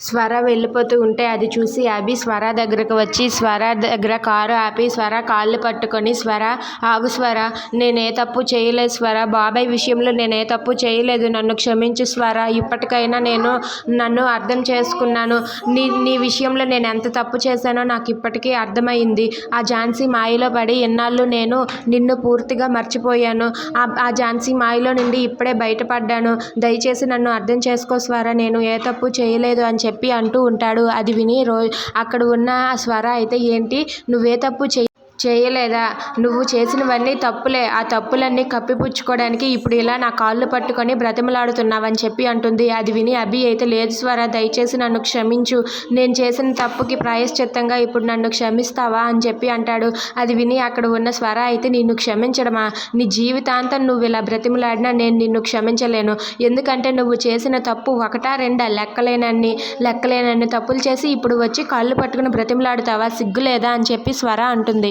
స్వర వెళ్ళిపోతూ ఉంటే అది చూసి అభి స్వర దగ్గరకు వచ్చి స్వర దగ్గర కారు ఆపి స్వర కాళ్ళు పట్టుకొని స్వర ఆగు స్వర నేనే తప్పు చేయలేదు స్వర బాబాయ్ విషయంలో నేనే తప్పు చేయలేదు నన్ను క్షమించు స్వర ఇప్పటికైనా నేను నన్ను అర్థం చేసుకున్నాను నీ నీ విషయంలో నేను ఎంత తప్పు చేశానో నాకు ఇప్పటికీ అర్థమైంది ఆ ఝాన్సీ మాయలో పడి ఎన్నాళ్ళు నేను నిన్ను పూర్తిగా మర్చిపోయాను ఆ ఆ ఝాన్సీ మాయలో నుండి ఇప్పుడే బయటపడ్డాను దయచేసి నన్ను అర్థం చేసుకో స్వర నేను ఏ తప్పు చేయలేదు అని చెప్పి అంటూ ఉంటాడు. అది విని రో అక్కడ ఉన్న స్వర అయితే ఏంటి? నువ్వే తప్పు చెయ్యి. చేయలేదా? నువ్వు చేసినవన్నీ తప్పులే. ఆ తప్పులన్నీ కప్పిపుచ్చుకోవడానికి ఇప్పుడు ఇలా నా కాళ్ళు పట్టుకొని బ్రతిమలాడుతున్నావని చెప్పి అంటుంది. అది విని అభి అయితే లేదు స్వర దయచేసి నన్ను క్షమించు. నేను చేసిన తప్పుకి ప్రాయశ్చిత్తంగా ఇప్పుడు నన్ను క్షమిస్తావా అని చెప్పి అంటాడు. అది విని అక్కడ ఉన్న స్వర అయితే నిన్ను క్షమించడమా? నీ జీవితాంతం నువ్వు ఇలా బ్రతిమలాడినా నేను నిన్ను క్షమించలేను. ఎందుకంటే నువ్వు చేసిన తప్పు ఒకటా రెండా? లెక్కలేనన్ని లెక్కలేనన్ని తప్పులు చేసి ఇప్పుడు వచ్చి కాళ్ళు పట్టుకుని బ్రతిమలాడుతావా? సిగ్గులేదా? అని చెప్పి స్వర అంటుంది.